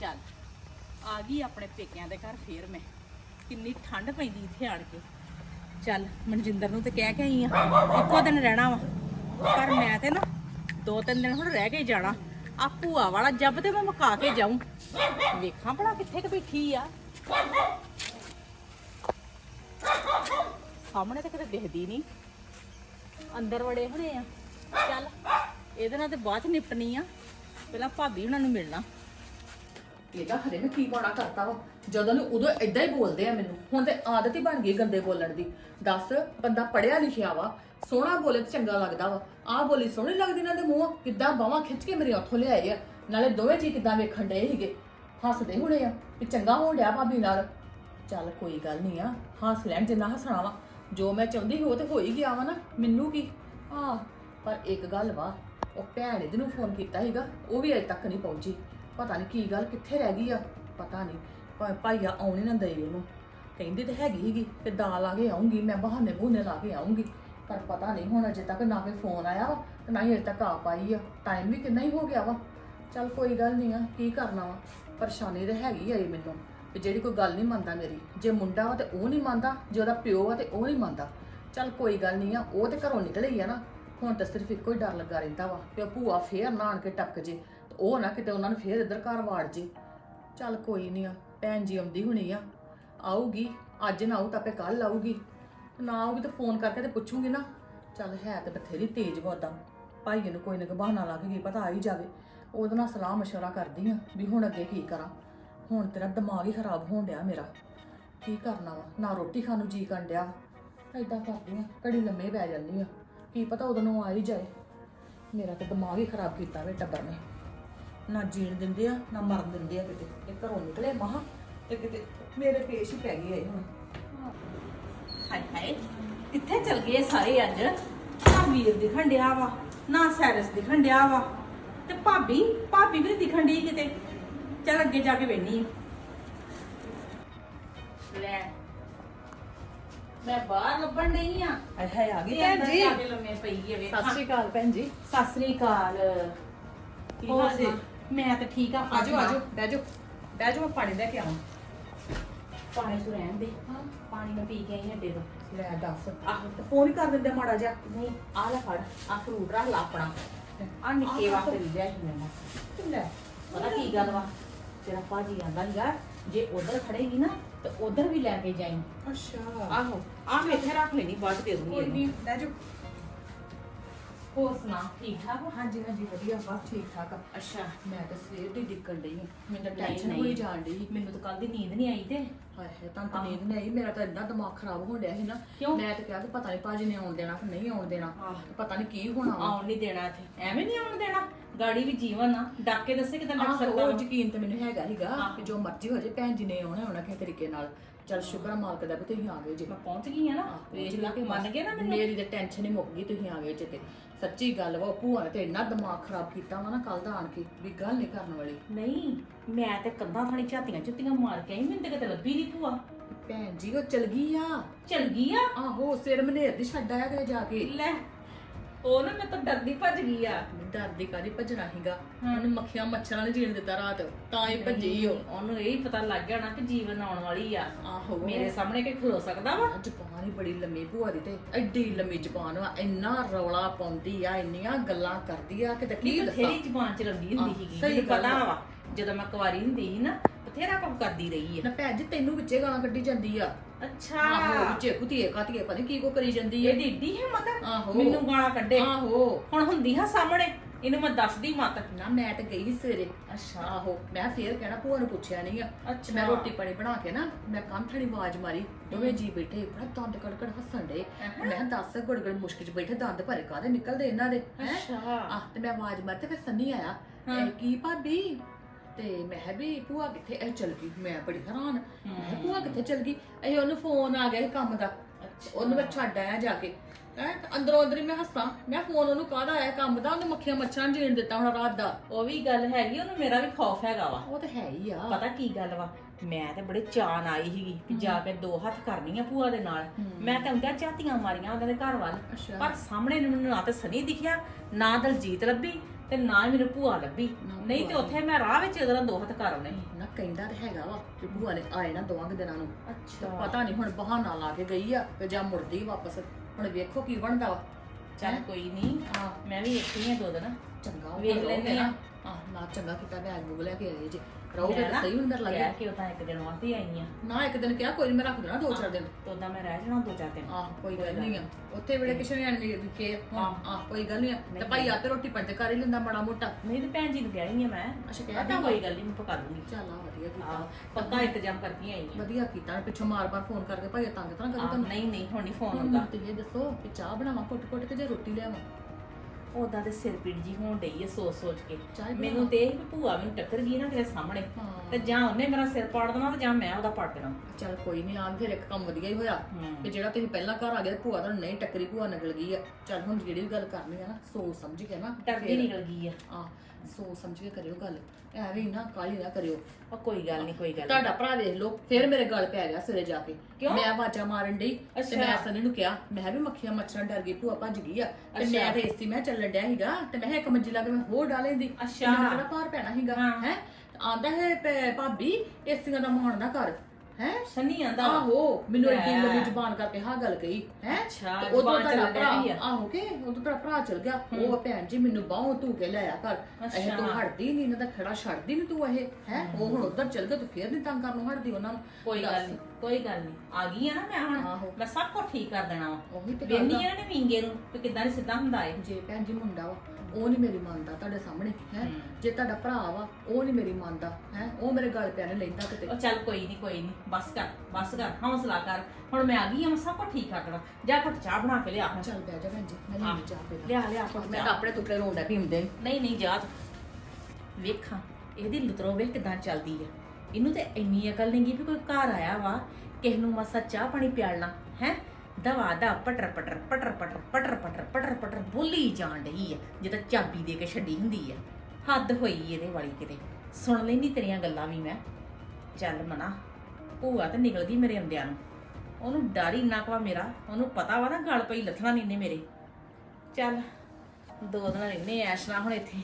ਚੱਲ, ਆ ਗਈ ਆਪਣੇ ਪੇਕਿਆਂ ਦੇ ਘਰ ਫੇਰ ਮੈਂ। ਕਿੰਨੀ ਠੰਡ ਪੈਂਦੀ ਇੱਥੇ ਆਣ ਕੇ। ਚੱਲ, ਮਨਜਿੰਦਰ ਨੂੰ ਤੇ ਕਹਿ ਕੇ ਆਈ ਆ, ਇੱਕੋ ਦਿਨ ਰਹਿਣਾ ਵਾ। ਪਰ ਮੈਂ ਤੇ ਨਾ ਦੋ ਤਿੰਨ ਦਿਨ ਹੁਣ ਰਹਿ ਕੇ ਹੀ ਜਾਣਾ। ਆ ਭੂਆ ਵਾਲਾ ਜੱਬ ਤੇ ਮੈਂ ਮੁਕਾ ਕੇ ਜਾਊਂ। ਵੇਖਾਂ ਭਲਾ ਕਿੱਥੇ ਕੁ ਬੈਠੀ ਆ। ਸਾਹਮਣੇ ਤਾਂ ਕਿਤੇ ਦਿਖਦੀ ਨਹੀਂ। ਅੰਦਰ ਵੜੇ ਹੋਣੇ ਆ। ਚੱਲ, ਇਹਦੇ ਨਾਲ ਤੇ ਬਾਅਦ ਚ ਨਿਪਟਣੀ ਆ। ਪਹਿਲਾਂ ਭਾਬੀ ਉਹਨਾਂ ਨੂੰ ਮਿਲਣਾ। ਇਹਦਾ ਹਰੇ ਮੈਂ ਕੀ ਬਾਣਾ ਕਰਤਾ ਵਾ? ਜਦੋਂ ਨੂੰ ਉਦੋਂ ਇਦਾਂ ਹੀ ਬੋਲਦੇ ਆ ਮੈਨੂੰ। ਹੁਣ ਤੇ ਆਦਤ ਹੀ ਬਣ ਗਈ ਗੰਦੇ ਬੋਲਣ ਦੀ। ਦੱਸ, ਬੰਦਾ ਪੜਿਆ ਲਿਖਿਆ ਵਾ, ਸੋਹਣਾ ਬੋਲੇ ਤੇ ਚੰਗਾ ਲੱਗਦਾ ਵਾ। ਆਹ ਬੋਲੀ ਸੋਹਣੀ ਲੱਗਦੀ ਇਹਨਾਂ ਦੇ ਮੂੰਹ। ਕਿੱਦਾਂ ਬਾਹਾਂ ਖਿੱਚ ਕੇ ਮੇਰੇ ਉੱਥੋਂ ਲਿਆਏ ਆ। ਨਾਲੇ ਦੋਵੇਂ ਜੀ ਕਿੱਦਾਂ ਵੇਖਣ ਡਏ ਸੀਗੇ। ਹੱਸਦੇ ਹੋਣੇ ਆ ਵੀ ਚੰਗਾ ਹੋਣ ਡਿਆ ਭਾਬੀ ਨਾਲ। ਚੱਲ ਕੋਈ ਗੱਲ ਨਹੀਂ ਆ, ਹੱਸ ਲੈਣ ਜਿੰਨਾ ਹੱਸਣਾ ਵਾ। ਜੋ ਮੈਂ ਚਾਹੁੰਦੀ ਸੀ ਉਹ ਤੇ ਹੋ ਹੀ ਗਿਆ ਵਾ ਨਾ, ਮੈਨੂੰ ਕੀ? ਆ ਪਰ ਇੱਕ ਗੱਲ ਵਾ, ਉਹ ਭੈਣ ਇਹਦੇ ਨੂੰ ਫੋਨ ਕੀਤਾ ਸੀਗਾ, ਉਹ ਵੀ ਅਜੇ ਤੱਕ ਨਹੀਂ ਪਹੁੰਚੀ। ਪਤਾ ਨਹੀਂ ਕੀ ਗੱਲ ਕਿੱਥੇ ਰਹਿ ਗਈ ਆ, ਪਤਾ ਨਹੀਂ ਭਾ- ਭਾਈਆ ਆਉਣੇ ਨਾ ਦਈ ਉਹਨੂੰ। ਕਹਿੰਦੀ ਤੇ ਹੈਗੀ ਸੀਗੀ, ਤੇ ਦਾਲ ਲਾ ਕੇ ਆਉਂਗੀ ਮੈਂ ਬਹਾਨੇ ਬਹੂਨੇ ਲਾ ਕੇ ਆਉਂਗੀ ਪਰ ਪਤਾ ਨਹੀਂ ਹੁਣ ਅਜੇ ਤੱਕ ਨਾ ਕੋਈ ਫੋਨ ਆਇਆ ਵਾ, ਤੇ ਨਾ ਹੀ ਅਜੇ ਤੱਕ ਆ ਪਾਈ ਆ। ਟਾਈਮ ਵੀ ਕਿੰਨਾ ਹੀ ਹੋ ਗਿਆ ਵਾ। ਚੱਲ ਕੋਈ ਗੱਲ ਨਹੀਂ ਆ, ਕੀ ਕਰਨਾ ਵਾ? ਪਰੇਸ਼ਾਨੀ ਤੇ ਹੈਗੀ ਆ ਇਹ ਮੈਨੂੰ। ਤੇ ਜਿਹੜੀ ਕੋਈ ਗੱਲ ਨਹੀਂ ਮੰਨਦਾ ਮੇਰੀ। ਜੇ ਮੁੰਡਾ ਵਾ ਤੇ ਉਹ ਨਹੀਂ ਮੰਨਦਾ, ਜੇ ਉਹਦਾ ਪਿਓ ਵਾ ਤੇ ਉਹ ਨਹੀਂ ਮੰਨਦਾ। ਚੱਲ ਕੋਈ ਗੱਲ ਨਹੀਂ ਆ, ਉਹ ਤੇ ਘਰੋਂ ਨਿਕਲੇ ਹੀ ਆ ਨਾ। ਹੁਣ ਤਾਂ ਸਿਰਫ ਇੱਕੋ ਹੀ ਡਰ ਲੱਗਾ ਰਹਿੰਦਾ ਵਾ ਕਿ ਉਹ ਭੂਆ ਫੇਰ ਨਾ ਆਣ ਕੇ ਟੱਕ ਜੇ। ਉਹ ਨਾ ਕਿਤੇ ਉਹਨਾਂ ਨੂੰ ਫੇਰ ਇੱਧਰ ਘਰ ਵਾੜ ਜੇ। ਚੱਲ ਕੋਈ ਨਹੀਂ ਆ, ਭੈਣ ਜੀ ਆਉਂਦੀ ਹੁਣੀ ਆ। ਆਊਗੀ, ਅੱਜ ਨਾ ਆਊ ਤਾਂ ਆਪੇ ਕੱਲ ਆਊਗੀ। ਨਾ ਆਊਗੀ ਤਾਂ ਫੋਨ ਕਰਕੇ ਤੇ ਪੁੱਛੂਗੀ ਨਾ। ਚੱਲ ਹੈ ਤੇ ਬਥੇਰੀ ਤੇਜ਼ ਵਾਦਾ ਭਾਈ ਨੂੰ ਕੋਈ ਨਾ ਕੋਈ ਬਹਾਨਾ ਲੱਗ ਗਈ ਪਤਾ ਆ ਹੀ ਜਾਵੇ। ਉਹਦੇ ਨਾਲ ਸਲਾਹ ਮਸ਼ਵਰਾ ਕਰਦੀ ਆ ਵੀ ਹੁਣ ਅੱਗੇ ਕੀ ਕਰਾਂ। ਹੁਣ ਤੇਰਾ ਦਿਮਾਗ ਹੀ ਖਰਾਬ ਹੋਣ ਡਿਆ ਮੇਰਾ। ਕੀ ਕਰਨਾ ਵਾ? ਨਾ ਰੋਟੀ ਖਾਣ ਨੂੰ ਜੀ ਕਰਨ ਡਿਆ ਐਦਾਂ ਕਰਦੀ ਆ, ਘੜੀ ਲੰਮੇ ਪੈ ਜਾਂਦੀ ਆ। ਕੀ ਪਤਾ ਉਦੋਂ ਨੂੰ ਆ ਹੀ ਜਾਏ। ਮੇਰਾ ਤਾਂ ਦਿਮਾਗ ਹੀ ਖਰਾਬ ਕੀਤਾ ਵੇ ਟੱਬਰ ਨੇ। ਨਾ ਜੀਣ ਦਿੰਦੇ ਆ ਨਾ ਮਰਨ ਦਿੰਦੇ ਆ ਕਿਤੇ। ਇਹ ਘਰੋਂ ਨਿਕਲੇ ਮਹਾ ਤੇ ਕਿਤੇ ਮੇਰੇ ਪੇਸ਼ ਹੀ ਪੈ ਗਈ ਇਹ ਹੁਣ ਹਾਏ ਹਾਏ ਕਿੱਥੇ ਚਲ ਗਏ ਸਾਰੇ ਅੱਜ? ਨਾ ਵੀਰ ਦਿਖਣ ਡਿਆ ਵਾ ਨਾ ਸੈਰਸ ਦਿਖਣ ਡਿਆ ਵਾ ਤੇ ਭਾਬੀ ਭਾਬੀ ਵੀ ਨੀ ਦਿਖਣ ਡਈ ਕਿਤੇ। ਚੱਲ ਅੱਗੇ ਜਾ ਕੇ ਲੈ ਮੈਂ ਬਾਹਰ ਲੱਭਣ ਡਈ ਆ। ਹਾਏ ਹਾਏ ਆ ਗਈ ਭੈਣ ਜੀ। ਲੰਮੇ ਪਈ ਸਤਿ ਸ਼੍ਰੀ ਅਕਾਲ ਭੈਣ ਜੀ। ਸਤਿ ਸ੍ਰੀ ਅਕਾਲ। ਕੀ ਹਾਲ ਜੀ? ਮੈਂ ਤਾਂ ਠੀਕ ਆ ਆਜੋ ਆਜੋ ਬਹਿ ਜਾਓ। ਬਹਿ ਜਾਓ ਮੈਂ ਪਾਣੀ ਲੈ ਕੇ ਆਵਾਂ। ਪਾਣੀ ਤੂੰ ਰਹਿਣ ਦੇ। ਪਾਣੀ ਮੈਂ ਪੀ ਕੇ ਆਈ ਅੱਡੇ ਤੋਂ। ਲੈ ਦੱਸ। ਆਹ ਤੇ ਫੋਨ ਹੀ ਕਰ ਦਿੰਦੇ ਮਾੜਾ ਜਿਹਾ। ਨਹੀਂ ਆ ਲੈ ਫੜ। ਆ ਫਰੂਟ ਰੱਖ ਲਾ ਆਪਣਾ। ਆ ਨਿੱਕੇ ਵਾਸਤੇ ਲਿਆ ਸੀ ਮੈਂ ਲੈ। ਪਤਾ ਕੀ ਗੱਲ ਵਾ? ਤੇਰਾ ਭਾਜੀ ਆਂਦਾ ਸੀਗਾ ਜੇ ਉਧਰ ਖੜੇਗੀ ਨਾ ਤੇ ਉਧਰ ਵੀ ਲੈ ਕੇ ਜਾਈਂ। ਅੱਛਾ। ਆਹੋ ਆ ਮੈਂ ਇੱਥੇ ਰੱਖ ਲੈਣੀ ਬਾਅਦ ਦੇ ਦੂੰਗੀ ਕੋਈ ਨਹੀਂ ਬਹਿ ਜਾਓ। ਹੋਰ ਸੁਣਾ ਠੀਕ ਠਾਕ ਵਾ? ਹਾਂਜੀ ਹਾਂਜੀ ਵਧੀਆ ਬਸ ਠੀਕ ਠਾਕ ਆ। ਅੱਛਾ। ਮੈਂ ਤਾਂ ਸਵੇਰ ਦੀ ਡਿੱਕਣ ਡਈ ਹਾਂ ਮੈਨੂੰ ਤਾਂ ਟੈਨਸ਼ਨ। ਹੋਈ ਜਾਣ ਡਈ। ਮੈਨੂੰ ਤਾਂ ਕੱਲ ਦੀ ਨੀਂਦ ਨਹੀਂ ਆਈ ਤੇ। ਹਾਏ ਹਾਏ ਤਾਂ ਤਾਂ ਨੀਂਦ ਨਹੀਂ ਆਈ। ਮੇਰਾ ਤਾਂ ਇੰਨਾ ਦਿਮਾਗ ਖਰਾਬ ਹੋ ਰਿਹਾ ਸੀ ਨਾ। ਕਿਉਂ? ਮੈਂ ਤਾਂ ਕਿਹਾ ਕਿ ਪਤਾ ਨਹੀਂ ਭਾਜੀ ਨੇ ਆਉਣ ਦੇਣਾ ਕਿ ਨਹੀਂ ਆਉਣ ਦੇਣਾ। ਆਹ। ਪਤਾ ਨਹੀਂ ਕੀ ਹੋਣਾ ਵਾ। ਆਉਣ ਨਹੀਂ ਦੇਣਾ ਇੱਥੇ। ਐਵੇਂ ਨਹੀਂ ਆਉਣ ਦੇਣਾ। ਗਾੜੀ ਵੀ ਜੀਵਨ ਆ। ਡੱਕ ਦੱਸੇ ਕਿਦਾਂ ਆਹ, ਸਕਦਾ ਉਹ ਵਾ? ਯਕੀਨ ਤੇ ਮੈਨੂੰ ਹੈਗਾ ਹੀਗਾ ਆਹ। ਕਿ ਜੋ ਮਰਜ਼ੀ ਹੋ ਜਾਏ ਭੈਣ ਜੀ ਨੇ ਆਉਣਾ ਹੋਣਾ ਕਿਸੇ ਤਰੀਕੇ ਨਾਲ। ਚਲ ਸ਼ੁਕਰ ਆ ਮਾਲਕ ਦਾ ਵੀ ਤੁਸੀਂ ਆ ਗਏ ਜੀ। ਮੈਂ ਪਹੁੰਚ ਗਈ ਆ ਨਾ ਵੇਖ ਲਾ ਕੇ ਮੰਨ ਗਏ ਨਾ ਮੈਨੂੰ? ਮੇਰੀ ਤਾਂ ਟੈਨਸ਼ਨ ਹੀ ਮੁੱਕ ਗਈ ਤੁਸੀਂ ਆ ਗਏ ਜੇ ਤੇ। ਸੱਚੀ ਗੱਲ ਵਾ ਉਹ ਭੂਆ ਨੇ ਤੇ ਇੰਨਾ ਦਿਮਾਗ ਖਰਾਬ ਕੀਤਾ ਵਾ ਨਾ ਕੱਲ ਦਾ ਆਣ ਕੇ ਵੀ ਗੱਲ ਨਹੀਂ ਕਰਨ ਵਾਲੀ। ਨਹੀਂ ਮੈਂ ਤੇ ਕੰਧਾਂ ਥਾਣੀ ਝਾਤੀਆਂ ਝੁੱਤੀਆਂ ਮਾਰ ਕੇ ਆਈ ਮੈਨੂੰ ਤੇ ਕਿਤੇ ਲੱਭੀ ਨਹੀਂ ਭੂਆ। ਭੈਣ ਜੀ ਉਹ ਚਲ ਗਈ ਆ। ਚਲ ਗਈ ਆ? ਆਹੋ ਸਿਰ ਮਨੇਰ ਦੀ ਛੱਡ ਆਇਆ ਗਏ ਜਾ ਕੇ। ਲੈ ਉਹ ਨਾ ਮੈਂ ਤਾਂ ਡਰਦੀ ਭੱਜ ਗਈ ਆ। ਡਰਦੀ ਕਾਦੀ ਭੱਜਣਾ ਸੀਗਾ? ਹਾਂ। ਉਹਨੂੰ ਮੱਖੀਆਂ ਮੱਛਰਾਂ ਨੇ ਜੀਣ ਦਿੱਤਾ ਰਾਤ। ਤਾਂ ਹੀ ਭੱਜੀ ਉਹ। ਉਹਨੂੰ ਇਹ ਹੀ ਪਤਾ ਲੱਗ ਗਿਆ ਨਾ ਕਿ ਜੀਵਨ ਆਉਣ ਵਾਲੀ ਆ। ਆਹੋ। ਮੇਰੇ ਸਾਹਮਣੇ ਕਿ ਖਲੋ ਸਕਦਾ ਵਾ? ਜ਼ਬਾਨ ਹੀ ਬੜੀ ਲੰਮੀ ਭੂਆ ਦੀ ਤੇ। ਐਡੀ ਲੰਮੀ ਜ਼ਬਾਨ ਵਾ। ਇੰਨਾ ਰੌਲਾ ਪਾਉਂਦੀ ਆ ਇੰਨੀਆਂ ਗੱਲਾਂ ਕਰਦੀ ਆ ਕਿ ਤੇ ਕੀ ਦੱਸਾਂ? ਬਥੇਰੀ ਜ਼ਬਾਨ ਚਲਾਉਂਦੀ ਹੁੰਦੀ ਆਹ, ਸੀਗੀ। ਸਹੀ ਪਤਾ। ਵਾ ਜਦੋਂ ਮੈਂ ਕੁਵਾਰੀ ਹੁੰਦੀ ਸੀ ਨਾ ਬਥੇਰਾ ਕੰਮ ਕਰਦੀ ਰਹੀ ਆ। ਨਾ ਭੈਣ ਜੀ ਤੈਨੂੰ ਵਿੱਚੇ ਗਾਲਾਂ ਕੱਢੀ ਜਾਂਦੀ ਆ। ਅੱਛਾ। ਆਹੋ ਵਿੱਚੇ ਕੁਤੀਏ ਕਾਤੀਏ ਪਤਾ ਨੀ ਕੀ ਕੋ ਕਰੀ ਜਾਂਦੀ ਏਡੀ ਹਿੰਮਤ ਆ ਆਹੋ। ਮੈਨੂੰ ਗਾਲਾਂ ਕੱਢੇ। ਆਹੋ। ਹੁਣ ਹੁੰਦੀ ਹਾਂ ਸਾਹਮਣੇ। ਇਹਨੂੰ ਮੈਂ ਦੱਸਦੀ ਮਤ। ਨਾ ਮੈਂ ਤੇ ਗਈ ਸੀ ਸਵੇਰੇ। ਅੱਛਾ। ਆਹੋ। ਮੈਂ ਫੇਰ ਕਹਿਣਾ ਭੂਆ ਨੂੰ ਪੁੱਛਿਆ ਨਹੀਂ ਆ। ਅੱਛਾ। ਮੈਂ ਰੋਟੀ ਪਾਣੀ ਬਣਾ ਕੇ ਨਾ ਮੈਂ ਕੰਮ ਥੜੀ ਆਵਾਜ਼ ਮਾਰੀ। ਦੋਵੇਂ ਜੀ ਬੈਠੇ ਬੜਾ ਦੰਦ ਕੜਕੜ ਹੱਸਣ ਡੇ ਅਹਾਂ। ਮੈਂ ਦੱਸ ਗੜਗੜ ਮੁਸ਼ਕ ਚ ਬੈਠੇ ਦੰਦ ਭਰੇ ਕਾਦੇ ਨਿਕਲਦੇ ਇਹਨਾਂ ਦੇ? ਹੈਂ? ਅੱਛਾ। ਆਹ ਤੇ ਮੈਂ ਆਵਾਜ਼ ਮਾਰ ਤੇ ਫਿਰ ਸੰਨੀ ਆਇਆ। ਹਾਂ। ਇਹ ਕੀ ਭਾਬੀ? ਤੇ ਮੈਂ ਕਿਹਾ ਵੀ ਭੂਆ ਕਿੱਥੇ? ਇਹ ਚਲ ਗਈ। ਮੈਂ ਬੜੀ ਹੈਰਾਨ। ਮੈਂ ਕਿਹਾ ਭੂਆ ਕਿੱਥੇ ਚਲ ਗਈ? ਇਹ ਉਹਨੂੰ ਫੋਨ ਆ ਗਿਆ ਸੀ ਕੰਮ ਦਾ। ਉਹਨੂੰ ਮੈਂ ਛੱਡ ਆਇਆ ਜਾ ਕੇ। ਹੈਂ ਤੇ ਅੰਦਰੋਂ ਅੰਦਰ ਹੀ ਮੈਂ ਹੱਸਾਂ। ਮੈਂ ਫੋਨ ਉਹਨੂੰ ਕਾਹਦਾ ਆਇਆ ਕੰਮ ਦਾ? ਉਹਨੇ ਮੱਖੀਆਂ ਮੱਛਰਾਂ ਨੂੰ ਜੀਣ ਦਿੱਤਾ ਹੁਣ ਰਾਤ ਦਾ। ਉਹ ਵੀ ਗੱਲ ਹੈਗੀ ਉਹਨੂੰ ਮੇਰਾ ਵੀ ਖੌਫ ਹੈਗਾ ਵਾ। ਉਹ ਤਾਂ ਹੈ ਹੀ ਆ। ਪਤਾ ਕੀ ਗੱਲ ਵਾ? ਮੈਂ ਤੇ ਬੜੇ ਚਾਨ ਆਈ ਸੀਗੀ ਕਿ ਜਾ ਕੇ ਦੋ ਹੱਥ ਕਰਨੀਆਂ ਭੂਆ ਦੇ ਨਾਲ। ਮੈਂ ਤਾਂ ਉਹਦਾ ਝਾਤੀਆਂ ਮਾਰੀਆਂ ਉਹਨਾਂ ਦੇ ਘਰ ਵੱਲ। ਅੱਛਾ। ਪਰ ਸਾਹਮਣੇ ਮੈਨੂੰ ਨਾ ਤੇ ਸਨੀ ਦਿਖਿਆ ਨਾ ਦਲਜੀਤ ਲੱਭੀ ਤੇ ਨਾ ਹੀ ਮੈਨੂੰ ਭੂਆ ਲੱਭੀ। ਨਾ ਨਹੀਂ ਤੇ ਭੂਆ ਉੱਥੇ ਮੈਂ ਰਾਹ ਵਿੱਚ ਉਹਦੇ ਦੋ ਹੱਥ ਕਰ ਆਉਣੇ ਸੀ। ਨਾ ਕਹਿੰਦਾ ਤੇ ਹੈਗਾ ਵਾ ਕਿ ਭੂਆ ਨੇ ਆਏ ਨਾ ਦੋਵਾਂ ਕੁ ਦਿਨਾਂ ਨੂੰ। ਤੇ ਅੱਛਾ ਪਤਾ ਨਹੀਂ ਹੁਣ ਬਹਾਨਾ ਲਾ ਕੇ ਗਈ ਆ ਤੇ ਜਾਂ ਮੁੜਦੀ ਵਾਪਸ। ਹੁਣ ਵੇਖੋ ਕੀ ਬਣਦਾ ਵਾ। ਚੱਲ? ਕੋਈ ਨਹੀਂ ਹਾਂ ਮੈਂ ਵੀ ਇੱਥੇ ਹੀ ਆ ਦੋ ਦਿਨ। ਚੰਗਾ ਵੇਖ ਲੈਂਦੇ ਆ। ਹਾਂ ਨਾ ਚੰਗਾ ਕੀਤਾ ਬੈਗ ਬੁਗ ਲੈ ਕੇ ਆਏ ਜੇ। ਰਹੋਗੇ ਤਾਂ ਸਹੀ ਅੰਦਰ ਲੱਗੇ ਕੇ ਉਹ ਤਾਂ ਇੱਕ ਦਿਨ ਵਾਸਤੇ ਆਈ ਆ। ਨਾ ਇੱਕ ਦਿਨ ਕਿਹਾ ਕੋਈ ਨੀ ਮੈਂ ਰੱਖ ਦੇਣਾ ਦੋ ਚਾਰ ਦਿਨ। ਤੇ ਮੈਂ ਰਹਿ ਜਾਣਾ ਦੋ ਚਾਰ ਦਿਨ। ਆਹ ਕੋਈ ਗੱਲ ਨਹੀਂ ਆ। ਉੱਥੇ ਵੇਲੇ ਕਿਸੇ ਨੇ ਆਣੇ ਰੁਕੇ ਆਹ। ਆਹ ਕੋਈ ਗੱਲ ਨਹੀਂ ਆ। ਤੇ ਭਾਈ ਆਪੇ ਰੋਟੀ ਪਾਣੀ ਤੇ ਕਰ ਹੀ ਲੈਂਦਾ ਮਾੜਾ ਮੋਟਾ। ਨਹੀਂ ਤੇ ਭੈਣ ਜੀ ਨੂੰ ਕਹਿ ਰਹੀ ਆ ਮੈਂ। ਅੱਛਾ ਕਹਿ ਦਿੱਤਾ। ਕੋਈ ਗੱਲ ਨਹੀਂ ਮੈਂ ਪਕਾ ਦੂੰਗੀ। ਚੱਲ ਆ ਵਧੀਆ ਕੀਤਾ। ਆਹ, ਪੱਕਾ ਇੰਤਜ਼ਾਮ ਕਰਕੇ ਆਈ ਆ ਵਧੀਆ ਕੀਤਾ ਪਿੱਛੋਂ ਮਾਰ-ਮਾਰ ਫੋਨ ਕਰਕੇ ਭਾਈ ਤੰਗ ਤਾਂ ਨਾ ਕਰੀ ਆਹ, ਤੁਹਾਨੂੰ। ਨਹੀਂ ਨਹੀਂ ਹੁਣ ਨਹੀਂ ਫੋਨ ਹੁਣ ਹੁੰਦਾ। ਮੈਨੂੰ ਤੇ ਇਹ ਦੱਸੋ ਕਿ ਚਾਹ ਬਣਾਵਾਂ ਘੁੱਟ-ਘੁੱਟ ਕੇ ਜਾਂ ਰੋਟੀ ਲਿਆਵਾਂ। ਉਦਾਂ ਤੇ ਸਿਰ ਪੀੜ ਜੀ ਹੋਣ ਡਈ ਆ ਸੋਚ ਸੋਚ ਕੇ। ਹੀ ਮੈਨੂੰ ਤੇ ਇਹ ਵੀ ਭੂਆ ਮੈਨੂੰ ਟੱਕਰ ਗਈ ਨਾ ਮੇਰੇ ਸਾਹਮਣੇ। ਹਾਂ। ਤੇ ਜਾਂ ਉਹਨੇ ਮੇਰਾ ਸਿਰ ਪਾੜ ਦੇਣਾ ਤੇ ਜਾਂ ਮੈਂ ਉਹਦਾ ਪਾੜ ਦੇਣਾ। ਚੱਲ ਕੋਈ ਨਹੀਂ ਆ ਫਿਰ ਇੱਕ ਕੰਮ ਵਧੀਆ ਹੀ ਹੋਇਆ ਕਿ ਜਿਹੜਾ ਤੁਸੀਂ ਪਹਿਲਾਂ ਘਰ ਆ ਗਏ ਭੂਆ ਤੁਹਾਨੂੰ ਨਹੀਂ ਟੱਕਰੀ ਭੂਆ ਨਿਕਲ ਗਈ ਆ। ਚੱਲ ਹੁਣ ਜਿਹੜੀ ਵੀ ਗੱਲ ਕਰਨੀ ਆ ਨਾ ਸੋਚ ਸਮਝ ਕੇ ਨਾ ਡਰਦੀ ਨਿਕਲ ਗਈ ਆ। ਆ ਸੋਚ ਸਮਝ ਕੇ ਕਰਿਓ ਗੱਲ। ਐਵੇਂ ਹੀ ਨਾ ਕਾਲੀ ਨਾ ਕਰਿਓ। ਉਹ ਕੋਈ ਗੱਲ ਨਹੀਂ ਕੋਈ ਗੱਲ ਨੀ। ਤੁਹਾਡਾ ਭਰਾ ਵੇਖ ਲਓ ਫਿਰ ਮੇਰੇ ਗੱਲ ਪੈ ਗਿਆ ਸਿਰੇ ਜਾ ਕੇ। ਕਿਉਂ? ਮੈਂ ਆਵਾਜ਼ਾਂ ਮਾਰਨ ਡਈ ਤੇ ਅੱਛਾ। ਮੈਂ ਸਨੀ ਨੂੰ ਕਿਹਾ ਮੈਂ ਵੀ ਮੱਖੀਆਂ ਮੱਛਰਾਂ ਡਰ ਗਈ ਭੂਆ ਭੱਜ ਗਈ ਆ। ਤੇ ਅੱਛਾ। ਮੈਂ ਤੇ ਏਸੀ ਮੈਂ ਚੱਲਣ ਡਿਆ ਸੀਗਾ ਤੇ ਮੈਂ ਕਿਹਾ ਇੱਕ ਮੰਜੀ ਲਾ ਕੇ ਮੈਂ ਹੋਰ ਡਾਲੇਂਦੀ ਅੱਛਾ। ਮੈਨੂੰ ਕਿਹੜਾ ਭਾਰ ਪੈਣਾ ਸੀਗਾ ਹਾਂ। ਹੈ ਆਂਦਾ ਹੈ ਭੈ- ਭਾਬੀ ਏਸੀਆਂ ਦਾ ਮਾਣ ਨਾ ਕਰ ਹੈ? ਸਨੀ ਆਂਦਾ। ਆਹੋ ਮੈਨੂੰ ਐਡੀ ਲੈ। ਲੰਮੀ ਜ਼ਬਾਨ ਕਰਕੇ ਹਾਂ ਗੱਲ ਕਹੀ ਹੈ? ਅੱਛਾ, ਜ਼ੁਬਾਨ ਚੱਲਣ ਭਰਾ ਡਈ ਆ। ਆਹੋ ਕੇ ਉਦੋਂ ਤੇਰਾ ਭਰਾ ਚਲ ਗਿਆ। ਉਹ ਭੈਣ ਜੀ ਮੈਨੂੰ ਬਾਹੋਂ ਧੂ ਕੇ ਲਿਆਇਆ ਕਰ ਇਹ ਅੱਛਾ। ਤੂੰ ਹਟਦੀ ਨਹੀਂ ਇਹਨਾਂ ਦਾ ਖੜਾ ਛੱਡਦੀ ਨਹੀਂ ਤੂੰ ਇਹ ਹੈ? ਉਹ ਹੁਣ ਉਧਰ ਚਲ ਗਿਆ ਤੂੰ ਫੇਰ ਨਹੀਂ ਤੰਗ ਕਰਨ ਨੂੰ ਹਟਦੀ ਉਹਨਾਂ ਨੂੰ। ਕੋਈ ਗੱਲ ਨਹੀਂ ਕੋਈ ਗੱਲ ਨਹੀਂ ਆ ਗਈ ਆ ਨਾ ਮੈਂ ਹੁਣ। ਆਹੋ। ਮੈਂ ਸਭ ਕੁਝ ਠੀਕ ਕਰ ਦੇਣਾ ਵਾ। ਉਹੀ ਤੇ ਗੱਲ ਆ। ਆ ਨੇ ਵਿੰਗੇ ਨੂੰ ਤੇ ਕਿੱਦਾਂ ਦੀ ਸਿੱਧਾ ਹੁੰਦਾ ਏ ਜੇ ਭੈਣ ਜੀ ਮੁੰਡਾ ਵਾ ਉਹ ਨਹੀਂ ਮੇਰੀ ਮੰਨਦਾ ਤੁਹਾਡੇ ਸਾਹਮਣੇ ਹੈ? ਹੂੰ। ਜੇ ਤੁਹਾਡਾ ਭਰਾ ਵਾ ਉਹ ਨਹੀਂ ਮੇਰੀ ਮੰਨਦਾ ਹੈ? ਉਹ ਮੇਰੇ ਗੱਲ ਪਿਆ ਨੇ ਲੈਂਦਾ ਕਿਤੇ। ਉਹ ਚੱਲ ਕੋਈ ਨਹੀਂ ਕੋਈ ਨਹੀਂ ਬਸ ਕਰ ਬਸ ਕਰ ਹੌਸਲਾ ਕਰ। ਹੁਣ ਮੈਂ ਆ ਗਈ ਮੈਂ ਸਭ ਕੁਝ ਠੀਕ ਕਰ ਦੇਣਾ ਜਾ ਘਟ ਚਾਹ ਬਣਾ ਕੇ ਲਿਆ। ਹੁਣ ਚੱਲ ਬਹਿ ਜਾ ਭੈਣ ਜੀ ਮੈਂ ਹਾਂ। ਨਹੀਂ ਚਾਹ ਪੀਣਾ ਲਿਆ ਲਿਆ ਘੁੱਟ ਮੈਂ। ਤਾਂ ਆਪਣੇ ਟੁਕੜੇ ਰੋਂਦਾ ਪੀਂਦੇ ਨਹੀਂ ਨਹੀਂ ਜਾ ਤੂੰ। ਵੇਖਾਂ ਇਹਦੀ ਲੁਤਰੋ ਵੇਖ ਕਿਦਾਂ ਚੱਲਦੀ ਆ। ਇਹਨੂੰ ਤੇ ਇੰਨੀ ਅਕਲ ਨਹੀਂ ਗੀ ਵੀ ਕੋਈ ਘਰ ਆਇਆ ਵਾ ਕਿਸ ਨੂੰ ਮਸਾ ਚਾਹ ਪਾਣੀ ਪਿਆਲਣਾ ਹੈ? ਦਵਾ ਦਾ ਪਟਰ ਪਟਰ ਪਟਰ ਪਟਰ ਪਟਰ ਪਟਰ ਪਟਰ ਪਟਰ ਬੋਲੀ ਜਾਣ ਡਈ ਹੈ ਜਿੱਦਾਂ ਚਾਬੀ ਦੇ ਕੇ ਛੱਡੀ ਹੁੰਦੀ ਹੈ ਹੱਦ ਹੋਈ ਇਹਦੇ ਵਾਲੀ ਕਿਤੇ। ਸੁਣ ਲੈਂਦੀ ਤੇਰੀਆਂ ਗੱਲਾਂ ਵੀ ਮੈਂ। ਚੱਲ ਮਨਾ। ਭੂਆ ਤੇ ਨਿਕਲਦੀ ਮੇਰੇ ਅੰਦਿਆਂ ਨੂੰ। ਉਹਨੂੰ ਡਰ ਹੀ ਨਾ ਕਵਾ ਮੇਰਾ। ਉਹਨੂੰ ਪਤਾ ਵਾ ਨਾ ਗਲ ਪਈ ਲੱਥਣਾ ਨਹੀਂ ਨੇ ਮੇਰੇ। ਚੱਲ, ਦੋ ਦਿਨ ਰਹਿੰਦੇ ਐਸ਼ ਨਾ ਹੁਣ ਇੱਥੇ।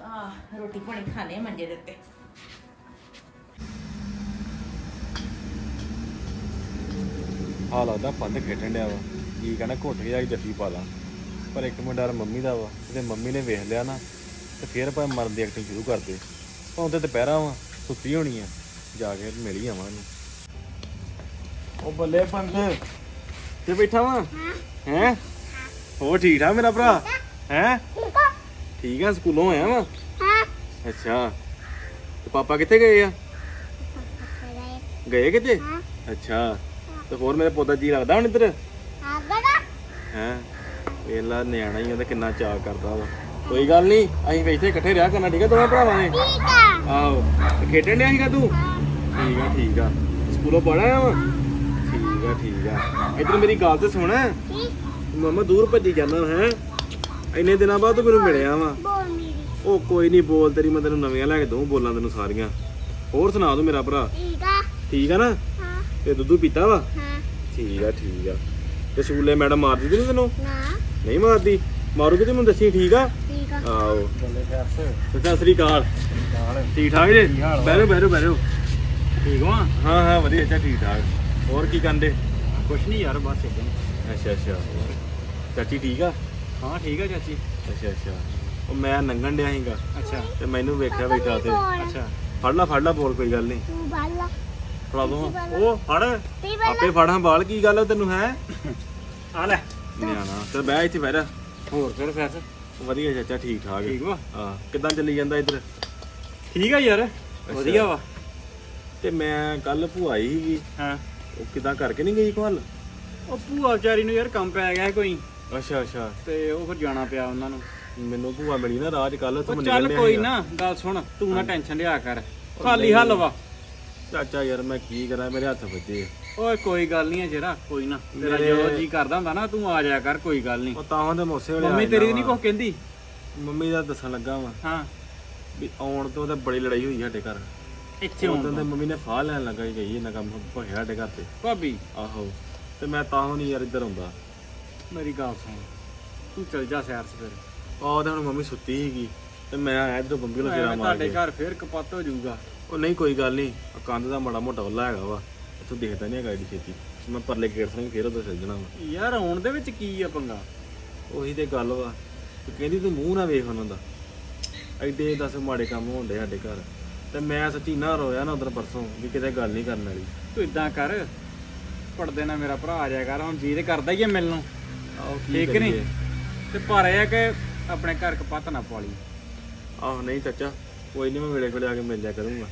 ਆ ਰੋਟੀ ਪਾਣੀ ਖਾਣੇ ਮੰਜੇ ਦੇ ਉੱਤੇ। ਆ ਲੱਗਦਾ ਪੰਧ ਖੇਡਣ ਡਿਆ ਵਾ। ਕੀ ਕਹਿੰਦਾ ਘੁੱਟ ਕੇ ਜੱਫੀ ਪਾ ਲਾਂ। ਪਰ ਇੱਕ ਮਿੰਟ ਡਰ ਮੰਮੀ ਦਾ ਵਾ ਤੇ ਮੰਮੀ ਨੇ ਵੇਖ ਲਿਆ ਨਾ ਤੇ ਫੇਰ ਭਾਵੇਂ ਮਰਨ ਦੀ ਐਕਟਿੰਗ ਸ਼ੁਰੂ ਕਰ ਦੇ ਭਾਵੇਂ ਤੇ ਦੁਪਹਿਰਾ ਵਾ ਸੁੱਤੀ ਹੋਣੀ ਆ ਜਾ ਕੇ ਮਿਲ ਹੀ ਆਵਾਂ ਇਹਨੂੰ। ਉਹ ਬੱਲੇ ਪੰਧ ਤੇ ਬੈਠਾ ਵਾ? ਹੈ? ਹੋ ਠੀਕ ਠਾਕ ਮੇਰਾ ਭਰਾ? ਹੈ? ਠੀਕ ਆ ਸਕੂਲੋਂ ਆਇਆ ਵਾ? ਅੱਛਾ। ਤੇ ਪਾਪਾ ਕਿੱਥੇ ਗਏ ਆ? ਗਏ ਕਿਤੇ? ਅੱਛਾ। ਤੇ ਹੋਰ ਮੇਰੇ ਪੋਤਾ ਜੀ ਲੱਗਦਾ ਹੁਣ ਇੱਧਰ? ਹੈ? ਵੇਲਾ ਨਿਆਣਾ ਹੀ ਉਹਦਾ ਕਿੰਨਾ ਚਾਅ ਕਰਦਾ ਵਾ। ਕੋਈ ਗੱਲ ਨਹੀਂ ਅਸੀਂ ਇੱਥੇ ਇਕੱਠੇ ਰਿਹਾ ਕਰਨਾ ਠੀਕ ਆ ਦੋਵੇਂ ਭਰਾਵਾਂ ਨੇ? ਆਹੋ। ਤੇ ਖੇਡਣ ਡਿਆ ਸੀਗਾ ਤੂੰ? ਠੀਕ ਆ ਠੀਕ ਆ। ਸਕੂਲੋਂ ਪੜ੍ਹ ਆਇਆ ਵਾ? ਠੀਕ ਆ ਠੀਕ ਆ। ਇੱਧਰ ਮੇਰੀ ਗੱਲ ਤੇ ਸੁਣ। ਮਮਾ ਦੂਰ ਭੱਜੀ ਜਾਂਦਾ ਹੈ? ਇੰਨੇ ਦਿਨਾਂ ਬਾਅਦ ਤੂੰ ਮੈਨੂੰ ਮਿਲਿਆ ਵਾ। ਉਹ ਕੋਈ ਨਹੀਂ ਬੋਲ ਤੇਰੀ ਮੈਂ ਤੈਨੂੰ ਨਵੀਆਂ ਲੈ ਕੇ ਦਊਂ ਬੋਲਾਂ ਤੈਨੂੰ ਸਾਰੀਆਂ। ਹੋਰ ਸੁਣਾ ਤੂੰ ਮੇਰਾ ਭਰਾ। ਠੀਕ ਆ। ਨਾ? ਤੇ ਦੁੱਧੂ ਪੀਤਾ ਵਾ? ਠੀਕ ਆ ਠੀਕ ਆ। ਤੇ ਸਕੂਲੇ ਮੈਡਮ ਮਾਰਦੀ ਤੀ ਨੀ ਤੈਨੂੰ? ਨਹੀਂ ਮਾਰਦੀ? ਮਾਰੂਗੀ ਤੇ ਮੈਨੂੰ ਦੱਸੀ ਠੀਕ ਆ? ਆਓ ਤੇ ਸਤਿ ਸ੍ਰੀ ਅਕਾਲ। ਠੀਕ ਠਾਕ ਜੀ? ਬੈਰੋ ਬੈਰੋ ਬੈਰੋ ਠੀਕ ਹੋ ਹਾਂ ਹਾਂ ਵਧੀਆ ਅੱਛਾ ਠੀਕ ਠਾਕ। ਹੋਰ ਕੀ ਕਰਦੇ ਕੁਛ ਨਹੀਂ ਯਾਰ ਬਸ ਇਦਾਂ ਅੱਛਾ ਅੱਛਾ। ਚਾਚੀ ਠੀਕ ਆ? ਹਾਂ ਠੀਕ ਆ ਚਾਚੀ। ਅੱਛਾ ਅੱਛਾ। ਉਹ ਮੈਂ ਨੰਗਣ ਡਿਆ ਸੀਗਾ। ਅੱਛਾ। ਤੇ ਮੈਨੂੰ ਵੇਖਿਆ ਬੈਠਾ ਤੇ ਅੱਛਾ। ਫੜ ਲਾ ਫੜ ਲਾ ਬੋਲ ਕੋਈ ਗੱਲ ਨਹੀਂ ਫੜਾ ਦੋ ਉਹ ਫੜ। ਆਪੇ ਫੜਾਂ ਬਾਲ ਕੀ ਗੱਲ ਆ ਤੈਨੂੰ ਹੈ? ਆ ਲੈ। ਨਿਆਣਾ ਤੇ ਬਹਿ ਇੱਥੇ ਬਹਿ ਜਾ ਹੋਰ ਫਿਰ ਫੈਸ ਵਧੀਆ ਚਾਚਾ ਠੀਕ ਠਾਕ। ਠੀਕ ਵਾ? ਹਾਂ ਕਿੱਦਾਂ ਚੱਲੀ ਜਾਂਦਾ ਇੱਧਰ? ਠੀਕ ਆ ਯਾਰ ਵਧੀਆ ਵਾ। ਤੇ ਮੈਂ ਕੱਲ ਭੂਆ ਆਈ ਸੀਗੀ। ਹਾਂ। ਉਹ ਕਿਦਾਂ ਕਰਕੇ ਨਹੀਂ ਗਈ ਕੋਲ ਉਹ ਭੂਆ ਵਿਚਾਰੀ ਨੂੰ ਯਾਰ ਕੰਮ ਪੈ ਗਿਆ ਕੋਈ। ਅੱਛਾ ਅੱਛਾ। ਤੇ ਉਹ ਫਿਰ ਜਾਣਾ ਪਿਆ ਉਹਨਾਂ ਨੂੰ। ਮੈਨੂੰ ਭੂਆ ਮਿਲੀ ਨਾ ਰਾਜ ਕੱਲ ਤੋਂ ਉਹ ਮੈਂ ਚੱਲ ਨਿਕਲ ਕੋਈ ਲਿਆ ਨਾ ਗੱਲ ਸੁਣ ਤੂੰ ਨਾ ਟੈਨਸ਼ਨ ਲਿਆ ਕਰ। ਖਾਲੀ ਹੱਲ ਵਾ। ਚਾਚਾ ਯਾਰ ਮੈਂ ਕੀ ਕਰਾਂ? ਮੇਰੇ ਹੱਥ ਵੱਜੇ। ਓਏ ਕੋਈ ਗੱਲ ਨਹੀਂ ਹੈ ਜਿਹੜਾ ਕੋਈ ਨਾ। ਤੇਰਾ ਮੇਰੇ- ਜੋ ਜੀ ਕਰਦਾ ਹੁੰਦਾ ਨਾ ਤੂੰ ਆ ਜਾਇਆ ਕਰ ਕੋਈ ਗੱਲ ਨਹੀਂ। ਉਹ ਤਾਂ ਦੇ ਮੋਸੇ ਵੇਲੇ ਮੰਮੀ ਤੇਰੀ ਨਹੀਂ। ਕੁਛ ਕਹਿੰਦੀ? ਮੰਮੀ ਦਾ ਦੱਸਣ ਲੱਗਾ ਵਾ ਹਾਂ। ਵੀ ਆਉਣ ਤੋਂ ਤਾਂ ਬੜੀ ਲੜਾਈ ਹੋਈ ਸਾਡੇ ਘਰ। ਇੱਥੇ ਉਦੋਂ ਆਉਣ ਤੇ ਤੋਂ। ਮੰਮੀ ਨੇ ਫਾਹ ਲੈਣ ਲੱਗਾ ਹੀ ਗਈ ਇਹਨਾਂ ਕੰਮ ਹੋਇਆ ਸਾਡੇ ਘਰ ਤੇ। ਭਾਬੀ। ਆਹੋ। ਤੇ ਮੈਂ ਤਾਂ ਨਹੀਂ ਯਾਰ ਇੱਧਰ ਆਉਂਦਾ। ਮੇਰੀ ਗੱਲ ਸੁਣ। ਤੂੰ ਚਲ ਜਾ ਸੈਰ ਸਵੇਰੇ ਆਹ ਤੇ ਹੁਣ ਮੰਮੀ ਸੁੱਤੀ ਸੀਗੀ ਤੇ ਮੈਂ ਆਇਆ ਇਧਰ ਬੰਬੀ ਲੋ ਐਵੇਂ ਮਾਰ ਤੁਹਾਡੇ ਕੇ। ਘਰ ਫੇਰ ਕਪੱਤ ਹੋ ਜਾਊਗਾ। ਉਹ ਨਹੀਂ ਕੋਈ ਗੱਲ ਨਹੀਂ। ਕੰਧ ਦਾ ਮਾੜਾ ਮੋਟਾ ਉੱਲਾ ਹੈਗਾ ਵਾ। ਇੱਥੋਂ ਦਿਖਦਾ ਨਹੀਂ ਹੈਗਾ ਏਡੀ ਛੇਤੀ। ਮੈਂ ਪਰਲੇ ਗੇਟ ਤੋਂ ਫੇਰ ਉਧਰ ਚੱਲ ਜਾਣਾ ਵਾ। ਯਾਰ ਆਉਣ ਦੇ ਵਿੱਚ ਕੀ ਆ ਪੰਗਾ? ਉਹੀ ਤੇ ਗੱਲ ਵਾ। ਤੂੰ ਕਹਿੰਦੀ ਤੂੰ ਮੂੰਹ ਨਾ ਵੇਖ ਉਹਨਾਂ ਦਾ। ਐਡੇ ਦੱਸ ਮਾੜੇ ਕੰਮ ਹੁੰਦੇ ਸਾਡੇ ਘਰ। ਤੇ ਮੈਂ ਸੱਚੀ ਨਾ ਰੋਇਆ ਨਾ ਉਧਰ ਪਰਸੋਂ ਵੀ ਕਿਤੇ ਗੱਲ ਨਹੀਂ ਕਰਨ ਵਾਲੀ। ਤੂੰ ਇਦਾਂ ਕਰ। ਪੜਦੇ ਨਾਲ ਮੇਰਾ ਭਰਾ ਆ ਜਾਇਆ ਕਰ। ਹੁਣ ਜੀ ਤੇ ਕਰਦਾ ਹੀ ਆ ਮਿਲਣ। ਨੂੰ ਆਹੋ ਕੀ ਠੀਕ ਨਹੀਂ ਕਰੀਏ? ਤੇ ਪਰ ਇਹ ਆ ਕਿ ਆਪਣੇ ਘਰ ਕਪੱਤ ਨਾ ਪਾਲੀ ਆਹੋ ਨਹੀਂ ਚਾਚਾ। ਕੋਈ ਨਹੀਂ ਮੈਂ ਵੇਲੇ ਕੋਲੇ ਆ ਕੇ ਮਿਲ ਜਾ ਕਰੂੰਗਾ।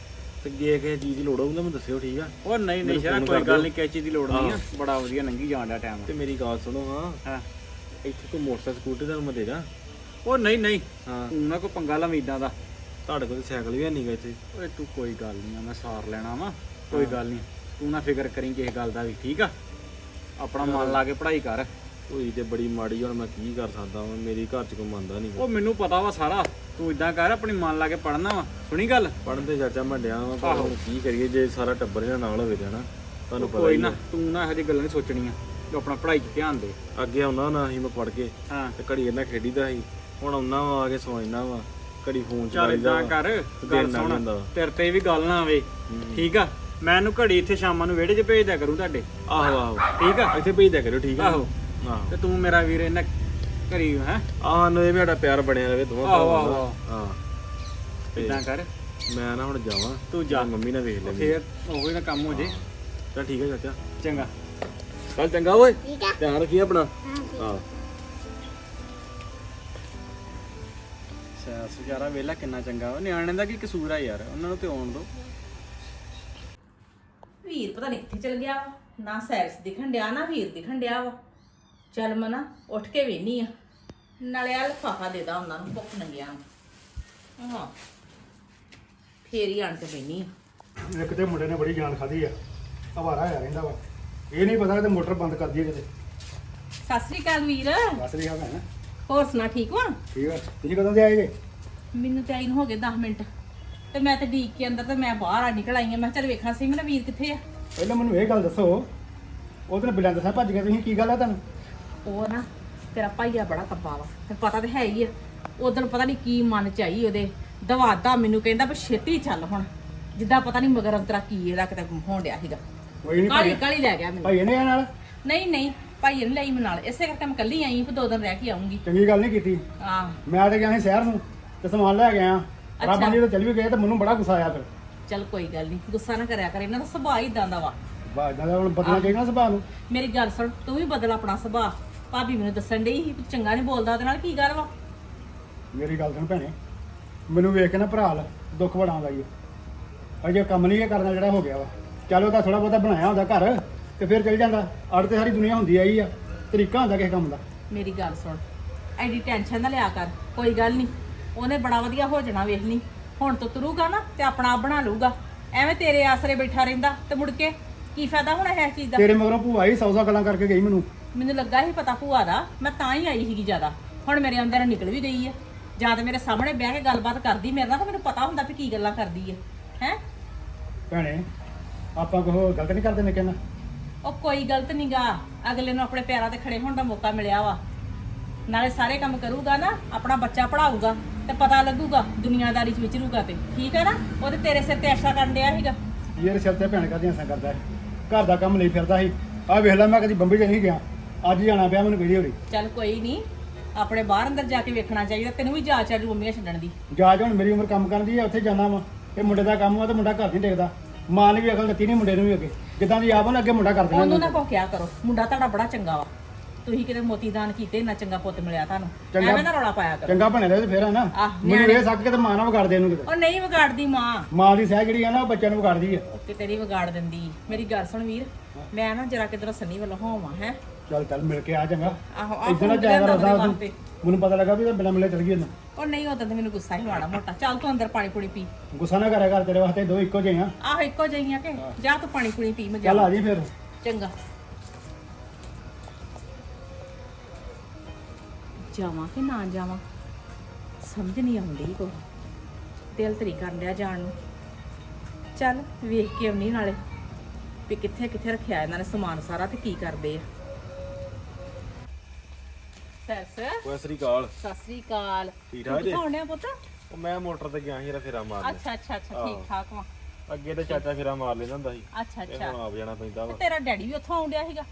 ਤੇ ਜੇ ਕਿਸੇ ਚੀਜ਼ ਦੀ ਲੋੜ ਹੋਊਗੀ ਤਾਂ ਮੈਂ ਦੱਸਿਓ ਠੀਕ ਆ? ਉਹ ਨਹੀਂ ਨਹੀਂ ਸ਼ਰਾ ਕੋਈ ਗੱਲ। ਨਹੀਂ ਕੈਚੀ ਦੀ ਲੋੜ ਨਹੀਂ ਆ। ਬੜਾ ਵਧੀਆ ਲੰਘੀ ਜਾਣ ਦਾ ਟਾਈਮ ਤੇ ਮੇਰੀ ਗੱਲ ਸੁਣੋ ਹਾਂ। ਹਾਂ। ਇੱਥੇ ਕੋਈ ਮੋਟਰਸਾਈਕਲ ਸਕੂਟੀ ਤੁਹਾਨੂੰ ਮੈਂ ਦੇ ਦਾਂ ਉਹ ਨਹੀਂ ਨਹੀਂ। ਹਾਂ। ਤੂੰ ਨਾ ਕੋਈ ਪੰਗਾ ਲਾ ਉਮੀਦਾਂ ਦਾ। ਤੁਹਾਡੇ ਕੋਲ ਸਾਈਕਲ ਵੀ ਹੈ ਨਹੀਂਗਾ ਇੱਥੇ। ਓਏ ਤੂੰ ਕੋਈ ਗੱਲ ਨਹੀਂ ਆ ਮੈਂ ਸਾਰ ਲੈਣਾ ਵਾ। ਕੋਈ ਗੱਲ ਨਹੀਂ। ਤੂੰ ਨਾ ਫਿਕਰ ਕਰੀ ਕਿਸੇ ਗੱਲ ਦਾ ਵੀ ਠੀਕ ਆ? ਆਪਣਾ ਮਨ ਲਾ ਕੇ ਪੜ੍ਹਾਈ ਕਰ। ਹੋਈ ਤੇ ਬੜੀ ਮਾੜੀ ਹੁਣ ਮੈਂ ਕੀ ਕਰ ਸਕਦਾ ਵਾਂ? ਮੇਰੀ ਘਰ ਚ ਕੋਈ ਮੰਨਦਾ ਨਹੀਂ ਉਹ ਮੈਨੂੰ ਪਤਾ ਵਾ ਸਾਰਾ। ਤੂੰ ਇਦਾਂ ਕਰ ਆਪਣੀ ਮਨ ਲਾ ਕੇ ਪੜ੍ਹਨਾ ਵਾ। ਸੁਣੀ ਗੱਲ? ਪੜਨ ਤੇ ਚਾਚਾ ਮੈਂ ਡਿਆ ਵਾਂ ਪਰ ਆਹੋ। ਹੁਣ ਕੀ ਕਰੀਏ ਜੇ ਸਾਰਾ ਟੱਬਰ ਇਹਨਾਂ ਨਾਲ ਹੋਵੇ ਹਨਾ ਤੁਹਾਨੂੰ ਪਤਾ ਕੋਈ ਹੀ ਨਾ ਤੂੰ ਨਾ ਇਹੋ ਜਿਹੀ ਗੱਲਾਂ ਨਹੀਂ ਸੋਚਣੀਆਂ ਤੂੰ ਆਪਣਾ ਪੜ੍ਹਾਈ 'ਚ ਧਿਆਨ ਦੇ। ਅੱਗੇ ਆਉਣਾ ਨਾ ਸੀ ਮੈਂ ਪੜ ਕੇ ਹਾਂ। ਤੇ ਘੜੀ ਇਹਨਾਂ ਖੇਡੀਦਾ ਸੀ ਹੁਣ ਆਉਣਾ ਵਾ ਆ ਕੇ ਸੌਂਦਾ ਵਾ ਘੜੀ ਫੋਨ ਚੱਲ ਚਲਾਈਦਾ ਇਦਾਂ ਕਰ ਗੱਲ ਸੁਣ ਜਾਂਦਾ ਵਾ। ਤੇਰੇ ਤੇ ਵੀ ਗੱਲ ਨਾ ਆਵੇ ਠੀਕ ਆ? ਮੈਂ ਇਹਨੂੰ ਘੜੀ ਇੱਥੇ ਸ਼ਾਮਾਂ ਨੂੰ ਵਿਹੜੇ 'ਚ ਭੇਜ ਦਿਆ ਕਰੂੰ ਤੁਹਾਡੇ। ਆਹੋ ਆਹੋ। ਠੀਕ ਆ? ਇੱਥੇ ਭੇਜ ਦਿਆ ਕਰਿਓ ਠੀਕ ਆ। ਆਹੋ। ਤੇ ਤੂੰ ਮੇਰਾ ਵੀਰ ਇਹਨਾਂ ਘਰੀ ਹੈ ਆਹ ਨੂੰ ਇਹ ਵੀ ਸਾਡਾ ਪਿਆਰ ਬਣਿਆ ਰਵੇ ਦੋਵਾਂ ਆਹੋ, ਭਰਾਵਾਂ ਦਾ। ਆਹੋ, ਹਾਂ। ਤੇ ਇਦਾਂ ਕਰ। ਮੈਂ ਨਾ ਹੁਣ ਜਾਵਾਂ ਤੂੰ ਜਾ। ਮੰਮੀ ਨਾਲ ਵੇਖ ਲੈਂਦੀ ਫੇਰ ਉਹੋ ਹੀ ਨਾ ਕੰਮ ਹੋ ਜੇ। ਚੱਲ ਠੀਕ ਹੈ ਚਾਚਾ। ਚੰਗਾ। ਚੱਲ ਚੰਗਾ ਓਏ। ਧਿਆਨ ਰੱਖੀ ਆਪਣਾ। ਹਾਂ ਸਿਆ ਸੁਜਾਰਾ ਵੇਲਾ ਕਿੰਨਾ ਚੰਗਾ ਵਾ। ਨਿਆਣੇ ਦਾ ਕੀ ਕਸੂਰ ਆ ਯਾਰ ਉਹਨਾਂ ਨੂੰ ਤੇ ਆਉਣ ਦੋ। ਵੀਰ ਪਤਾ ਨਹੀਂ ਕਿੱਥੇ ਚਲ ਗਿਆ ਵਾ। ਨਾ ਸੈਰਸ ਦਿਖਣ ਡਿਆ ਨਾ ਵੀਰ ਦਿਖਣ ਡਿਆ ਵਾ। ਚੱਲ ਮਨਾ ਉੱਠ ਕੇ ਵੇਨੀ ਆ। ਨਾਲੇ ਆ ਲਫਾਫਾ ਦੇ ਦਾ ਉਹਨਾਂ ਨੂੰ ਭੁੱਖ ਨੰਗਿਆ ਨੂੰ। ਹਾਂ। ਫੇਰ ਹੀ ਆਣ ਕੇ ਵੇਨੀ ਆ। ਇੱਕ ਤੇ ਮੁੰਡੇ ਨੇ ਬੜੀ ਜਾਨ ਖਾਦੀ ਆ। ਹਵਾਰਾ ਆ ਰਹਿੰਦਾ ਵਾ। ਇਹ ਨਹੀਂ ਪਤਾ ਕਿ ਮੋਟਰ ਬੰਦ ਕਰ ਦਈਏ ਕਿਤੇ। ਸਤਿ ਸ੍ਰੀ ਅਕਾਲ ਵੀਰ। ਦੱਸ ਰਹੀ ਭੈਣ। ਹੋਰ ਸੁਣਾ ਠੀਕ ਵਾ? ਠੀਕ ਆ। ਤੁਸੀਂ ਕਦੋਂ ਦੇ ਆਏ ਜੇ? ਮੈਨੂੰ ਤੇ ਆਈ ਨੂੰ ਹੋ ਗਏ 10 ਮਿੰਟ। ਤੇ ਮੈਂ ਤੇ ਡੀਕ ਕੇ ਅੰਦਰ ਤੇ ਮੈਂ ਬਾਹਰ ਆ ਨਿਕਲ ਆਈ ਆ। ਮੈਂ ਚੱਲ ਵੇਖਾਂ ਸੀ ਮੇਰਾ ਵੀਰ ਕਿੱਥੇ ਆ? ਪਹਿਲਾਂ ਮੈਨੂੰ ਇਹ ਗੱਲ ਦੱਸੋ। ਉਹ ਦਿਨ ਬਿਲਾਂ ਦੱਸਿਆ ਭੱਜ ਗਏ। ਤੁਸੀਂ ਕੀ ਗੱਲ ਆ ਤੁਹਾਨੂੰ? ਉਹ ਨਾ ਤੇਰਾ ਭਾਈਆ ਬੜਾ ਕੱਬਾ ਵਾ ਤੇ ਪਤਾ ਤੇ ਹੈ ਹੀ ਆ। ਉਦੋਂ ਪਤਾ ਨਹੀਂ ਕੀ ਮਨ ਚ ਆਈ ਉਹਦੇ। ਦਵਾਦਾ ਮੈਨੂੰ ਕਹਿੰਦਾ ਵੀ ਛੇਤੀ ਚੱਲ ਹੁਣ। ਜਿੱਦਾਂ ਪਤਾ ਨਹੀਂ ਮਗਰ ਅੰਤਰਾ ਕੀ ਇਹਦਾ ਕਿਤੇ ਹੋਣ ਡਿਆ ਸੀਗਾ। ਕੋਈ ਨਹੀਂ ਕਾਲੀ ਕਾਲੀ ਲੈ ਗਿਆ ਮੈਨੂੰ। ਭਾਈ ਇਹਨੇ ਆ ਨਾਲ? ਨਹੀਂ ਨਹੀਂ ਭਾਈ ਨੇ ਲਈ ਮੈਂ ਨਾਲ। ਇਸੇ ਕਰਕੇ ਮੈਂ ਕੱਲੀ ਆਈ ਫਿਰ ਦੋ ਦਿਨ ਰਹਿ ਕੇ ਆਉਂਗੀ ਚੰਗੀ ਗੱਲ ਨਹੀਂ ਕੀਤੀ। ਆਹ ਮੈਂ ਤੇ ਗਿਆ ਸੀ ਸ਼ਹਿਰ ਨੂੰ ਤੇ ਸਮਾਨ ਲੈ ਗਿਆ। ਰਾਬਾਂ ਜੀ ਤੋਂ ਚੱਲ ਵੀ ਗਏ ਤੇ ਮੈਨੂੰ ਬੜਾ ਗੁੱਸਾ ਆਇਆ ਫਿਰ। ਚੱਲ ਕੋਈ ਗੱਲ ਨਹੀਂ ਗੁੱਸਾ ਨਾ ਕਰਿਆ ਕਰ। ਇਹਨਾਂ ਦਾ ਸੁਭਾਅ ਹੀ ਇਦਾਂ ਦਾ ਵਾ। ਬਾਅਦ ਨਾਲ ਹੁਣ ਬਦਲਣਾ ਚਾਹੀਦਾ ਸੁਭਾਅ ਨੂੰ। ਮੇਰੀ ਗੱਲ ਸੁਣ ਤੂੰ ਵੀ ਬਦਲ ਆਪਣਾ ਸੁਭਾਅ। ਭਾਬੀ ਮੈਨੂੰ ਦੱਸਣ ਡਈ ਸੀ ਵੀ ਚੰਗਾ ਨਹੀਂ ਬੋਲਦਾ ਉਹਦੇ ਨਾਲ ਕੀ ਗੱਲ ਵਾ? ਮੇਰੀ ਗੱਲ ਸੁਣ ਭੈਣੇ ਮੈਨੂੰ ਵੇਖ ਕੇ ਨਾ ਭਰਾ ਲ ਦੁੱਖ ਬੜਾ ਆਉਂਦਾ ਈ ਅਜੇ ਕੰਮ ਨਹੀਂ ਇਹ ਕਰਨਾ ਜਿਹੜਾ ਹੋ ਗਿਆ ਵਾ। ਚਲੋ ਤਾਂ ਥੋੜਾ ਬਹੁਤਾ ਬਣਾਇਆ ਹੁੰਦਾ ਘਰ ਤੇ ਫਿਰ ਚਲ ਜਾਂਦਾ। ਅੜ ਤੇ ਸਾਰੀ ਦੁਨੀਆ ਹੁੰਦੀ ਆਈ ਆ ਤਰੀਕਾ ਹੁੰਦਾ ਕਿਸੇ ਕੰਮ ਦਾ। ਮੇਰੀ ਗੱਲ ਸੁਣ ਐਡੀ ਟੈਨਸ਼ਨ ਨਾ ਲਿਆ ਕਰ ਕੋਈ ਗੱਲ ਨਹੀਂ ਉਹਨੇ ਬੜਾ ਵਧੀਆ ਹੋ ਜਾਣਾ ਵੇਖ ਲਈ। ਹੁਣ ਤੋਂ ਤੁਰੂਗਾ ਨਾ ਤੇ ਆਪਣਾ ਆਪ ਬਣਾ ਲਊਗਾ। ਐਵੇਂ ਤੇਰੇ ਆਸਰੇ ਬੈਠਾ ਰਹਿੰਦਾ ਤੇ ਮੁੜ ਕੇ ਕੀ ਫਾਇਦਾ ਹੋਣਾ ਹੈ ਇਸ ਚੀਜ਼ ਦਾ? ਤੇਰੇ ਮਗਰੋਂ ਭੂਆ ਹੀ ਸੌ ਸੌ ਗੱਲਾਂ ਕਰਕੇ ਗਈ ਮੈਨੂੰ। ਮੈਨੂੰ ਲੱਗਾ ਸੀ ਪਤਾ ਭੂਆ ਦਾ ਮੈਂ ਤਾਂ ਹੀ ਆਈ ਸੀਗੀ ਜ਼ਿਆਦਾ। ਹੁਣ ਮੇਰੇ ਅੰਦਰ ਨਿਕਲ ਵੀ ਗਈ ਹੈ ਜਾਂ ਤੇ ਮੇਰੇ ਸਾਹਮਣੇ ਬਹਿ ਕੇ ਗੱਲਬਾਤ ਕਰਦੀ ਮੇਰੇ ਨਾਲ ਤਾਂ ਮੈਨੂੰ ਪਤਾ ਹੁੰਦਾ ਵੀ ਕੀ ਗੱਲਾਂ ਕਰਦੀ ਹੈ ਹੈ? ਭੈਣੇ ਆਪਾਂ ਕੋਈ ਗਲਤ ਨਹੀਂ ਕਰਦੇ ਨੇ ਕਹਿੰਦਾ। ਉਹ ਕੋਈ ਗਲਤ ਨਹੀਂਗਾ ਅਗਲੇ ਨੂੰ ਆਪਣੇ ਪੈਰਾਂ ਤੇ ਖੜੇ ਹੋਣ ਦਾ ਮੌਕਾ ਮਿਲਿਆ ਵਾ। ਨਾਲੇ ਸਾਰੇ ਕੰਮ ਕਰੂਗਾ ਨਾ ਆਪਣਾ ਬੱਚਾ ਪੜਾਊਗਾ ਤੇ ਪਤਾ ਲੱਗੂਗਾ ਦੁਨੀਆਦਾਰੀ ਚ ਵਿਚਰੂਗਾ ਤੇ। ਠੀਕ ਹੈ ਨਾ? ਉਹਦੇ ਤੇਰੇ ਸਿਰ ਤੇ ਐਸ਼ਾ ਕਰਨ ਡਿਆ ਸੀਗਾ। ਯਾਰ ਸਿਰ ਤੇ ਭੈਣ ਕਰਦੀਆਂ ਐਸਾ ਕਰਦਾ ਹੈ। ਘਰ ਦਾ ਕੰਮ ਲਈ ਫਿਰਦਾ ਸੀ। ਆਹ ਵੇਖ ਲੈ ਮੈਂ ਕਦੀ ਬੰਬਈ ਚ ਨਹੀਂ ਗਿਆ। ਅੱਜ ਜਾਣਾ ਪਿਆ ਮੈਨੂੰ ਵੀਡੀਓ ਲਈ। ਚੱਲ ਕੋਈ ਨਹੀਂ ਆਪਣੇ ਬਾਹਰ ਅੰਦਰ ਜਾ ਕੇ ਵੇਖਣਾ ਚਾਹੀਦਾ ਤੈਨੂੰ ਵੀ ਜਾ ਚੜ ਮੰਮੀਆਂ ਛੱਡਣ ਦੀ। ਜਾ ਜਾ ਹੁਣ ਮੇਰੀ ਉਮਰ ਕੰਮ ਕਰਨ ਦੀ ਹੈ ਉੱਥੇ ਜਾਣਾ ਵਾ ਇਹ ਮੁੰਡੇ ਦਾ ਕੰਮ ਵਾ ਤੇ ਮੁੰਡਾ ਘਰ ਨਹੀਂ ਦੇਖਦਾ। ਮਾਂ ਨੇ ਵੀ ਅਕਲ ਦਿੱਤੀ ਨਹੀਂ ਮੁੰਡੇ ਨੂੰ ਵੀ ਅੱਗੇ। ਜਿੱਦਾਂ ਦੀ ਆਪ ਉਹਨੇ ਅੱਗੇ ਮੁੰਡਾ ਕਰ ਦੇਣਾ ਉਹਨੂੰ ਨਾ ਕੋ ਕਿਆ ਕਰੋ ਮੁੰਡਾ ਤੁਹਾਡਾ ਬੜਾ ਚੰਗਾ ਵਾ। ਤੁਸੀਂ ਕਿਤੇ ਮੋਤੀ ਦਾਨ ਕੀਤੇ ਇੰਨਾ ਚੰਗਾ ਪੁੱਤ ਮਿਲਿਆ ਤੁਹਾਨੂੰ। ਐਵੇਂ ਨਾ ਰੌਲਾ ਪਾਇਆ ਕਰੋ। ਚੰਗਾ ਬਣਿਆ ਤੇ ਫੇਰ ਹੈ ਨਾ। ਮੈਨੂੰ ਇਹ ਸੱਕ ਕੇ ਤੇ ਮਾਂ ਨਾ ਵਿਗਾੜ ਦੇ ਇਹਨੂੰ ਕਿਤੇ। ਉਹ ਨਹੀਂ ਵਿਗਾੜਦੀ ਮਾਂ। ਮਾਂ ਦੀ ਸਹਿ ਜਿਹੜੀ ਆ ਨਾ ਉਹ ਬੱਚਿਆਂ ਨੂੰ ਵਿਗਾੜਦੀ ਆ। ਕਿਤੇ ਨਹੀਂ ਵਿਗਾੜ ਦਿੰਦੀ। ਮੇਰੀ ਗੱਲ ਸੁਣ ਵੀਰ ਮੈਂ ਨਾ ਜਰਾ ਕਿਧਰ ਸੰਨੀ ਵੱਲੋਂ ਹੋਵਾਂ ਹੈ? ਚੱਲ ਚੱਲ ਮਿਲ ਕੇ ਆ ਚੰਗਾ। ਆਹੋ ਆਹ ਇਦਾਂ ਨਾ ਜਾਇਆ ਕਰਦਾ ਉਹਦੇ ਵਾਸਤੇ। ਮੈਨੂੰ ਪਤਾ ਲੱਗਾ ਵੀ ਤਾਂ ਬਿਨਾਂ ਮਿਲੇ ਚਲ ਗਈ ਇਹਨੂੰ। ਉਹ ਨਹੀਂ ਉਦੋਂ ਤੇ ਮੈਨੂੰ ਗੁੱਸਾ ਹੀ ਮਾੜਾ ਮੋਟਾ। ਚੱਲ ਤੂੰ ਅੰਦਰ ਪਾਣੀ ਪੂਣੀ ਪੀ। ਗੁੱਸਾ ਨਾ ਕਰਿਆ ਕਰ ਤੇਰੇ ਵਾਸਤੇ ਦੋ ਇੱਕੋ ਜਿਹੇ ਆ। ਆਹੋ ਇੱਕੋ ਜਈਆਂ ਕਿ। ਜਾ ਤੂੰ ਪਾਣੀ ਪੂਣੀ ਪੀ ਮੈਂ ਚੱਲ ਜਾ ਆ ਜੀ ਫਿਰ। ਚੰਗਾ। ਜਾਵਾਂ ਕਿ ਨਾ ਜਾਵਾਂ? ਸਮਝ ਨਹੀਂ ਆਉਂਦੀ ਕੋਈ। ਦਿਲ ਤਰੀ ਕਰਨ ਡਿਆ ਜਾਣ ਨੂੰ। ਚੱਲ ਵੇਖ ਕੇ ਆਉਣੀ ਨਾਲੇ। ਵੀ ਕਿੱਥੇ ਕਿੱਥੇ ਰੱਖਿਆ ਇਹਨਾਂ ਨੇ ਸਮਾਨ ਸਾਰਾ ਤੇ ਕੀ ਕਰਦੇ ਆ। ਸੈਸ। ਕੋਈ ਸ੍ਰੀ ਅਕਾਲ। ਸਤਿ ਸ੍ਰੀ ਅਕਾਲ। ਠੀਕ ਠਾਕ ਜੀ? ਕਿੱਥੋਂ ਆਉਂਦੇ ਆ ਪੁੱਤ? ਉਹ ਮੈਂ ਮੋਟਰ ਤੇ ਗਿਆ ਸੀ ਰਾ ਫੇਰਾ ਮਾਰਨ ਅੱਛਾ ਅੱਛਾ ਅੱਛਾ। ਠੀਕ ਠਾਕ ਵਾ। ਅੱਗੇ ਤੇ ਚਾਚਾ ਫੇਰਾ ਮਾਰ ਲੈਂਦਾ ਹੁੰਦਾ ਸੀ। ਅੱਛਾ ਤੇ ਅੱਛਾ ਹੁਣ ਆਪ ਜਾਣਾ ਪੈਂਦਾ ਤੇ ਵਾ ਤੇਰਾ ਡੈਡੀ ਵੀ ਉੱਥੋਂ ਆਉਂਦਿਆ ਸੀਗਾ?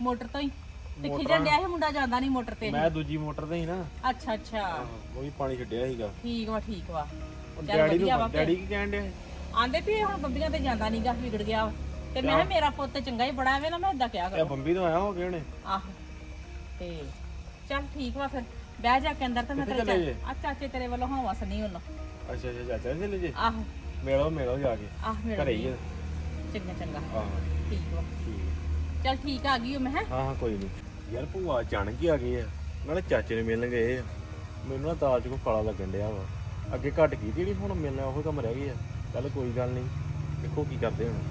ਮੋਟਰ ਤੋਂ ਹੀ? ਤੇ ਮੋਟਰਾਂ- ਖਿਜਣ ਡਿਆ ਸੀ ਮੁੰਡਾ ਜਾਂਦਾ ਨਹੀਂ ਮੋਟਰ ਤੇ? ਮੈਂ ਦੂਜੀ ਮੋਟਰ ਤੇ ਸੀ ਨਾ। ਅੱਛਾ ਅੱਛਾ। ਉਹ ਵੀ ਪਾਣੀ ਛੱਡਿਆ ਸੀਗਾ। ਠੀਕ ਵਾ ਠੀਕ ਵਾ। ਉਹ ਚੱਲ ਡੈਡੀ ਵਧੀਆ ਵਾ ਨੂੰ ਫਿਰ। ਡੈਡੀ ਕੀ ਕਹਿਣ ਡਿਆ? ਆਂਦੇ ਵੀ ਇਹ ਹੁਣ ਬੰਬੀਆਂ ਤੇ ਜਾਂਦਾ ਨਹੀਂਗਾ ਵਿਗੜ ਗਿਆ ਵਾ। ਤੇ ਮੈਂ ਕਿਹਾ ਮੇਰਾ ਪੁੱਤ ਚੰਗਾ ਹੀ ਬੜਾ ਐਵੇਂ ਨਾ ਮੈਂ ਇਦਾਂ ਕਿਹਾ ਇਹ ਕਰੋ। ਬੰਬੀ ਤੋਂ ਆਇਆ ਹੋ ਗਏ ਆਹੋ। ਤੇ ਚੱਲ ਠੀਕ ਵਾ ਫਿਰ। ਬਹਿ ਜਾ ਕੇ ਅੰਦਰ ਤੇ ਮੈਂ ਕਿੱਥੇ ਤੇਰੇ ਚਲੇ? ਆ ਚਾਚੇ ਤੇਰੇ ਵੱਲੋਂ ਹਾਂ ਵਸ ਨਹੀਂ ਉਹਨੂੰ। ਅੱਛਾ ਅੱਛਾ ਚਾਚਾ ਜੀ ਲੈ ਜੇ? ਆਹੋ। ਮਿਲੋ ਮਿਲੋ ਜਾ ਕੇ। ਆਹ ਮੇਰਾ ਘਰੇ ਹੀ ਆ। ਚੰਗਾ ਚੰਗਾ। ਆਹੋ। ਠੀਕ ਵਾ। ਠੀਕ। ਚੱਲ ਠੀਕ ਆ ਗਈ ਉਹ ਮੈਂ ਹੈਂ। ਹਾਂ ਹਾਂ ਕੋਈ ਨਹੀਂ ਯਾਰ ਭੂਆ ਅਚਾਨਕ ਹੀ ਆ ਗਏ ਆ। ਨਾਲੇ ਚਾਚੇ ਨੂੰ ਮਿਲਣ ਗਏ ਆ। ਮੈਨੂੰ ਨਾ ਦਾਲ ਚ ਕੋਈ ਕਾਲਾ ਲੱਗਣ ਡਿਆ ਵਾ। ਅੱਗੇ ਘਟ ਗਈ ਜਿਹੜੀ ਹੁਣ ਮਿਲਣਾ ਉਹ ਕੰਮ ਰਹਿ ਗਈ ਆ ਚੱਲ ਕੋਈ ਗੱਲ ਨਹੀਂ ਦੇਖੋ ਕੀ ਕਰਦੇ ਹੁਣ।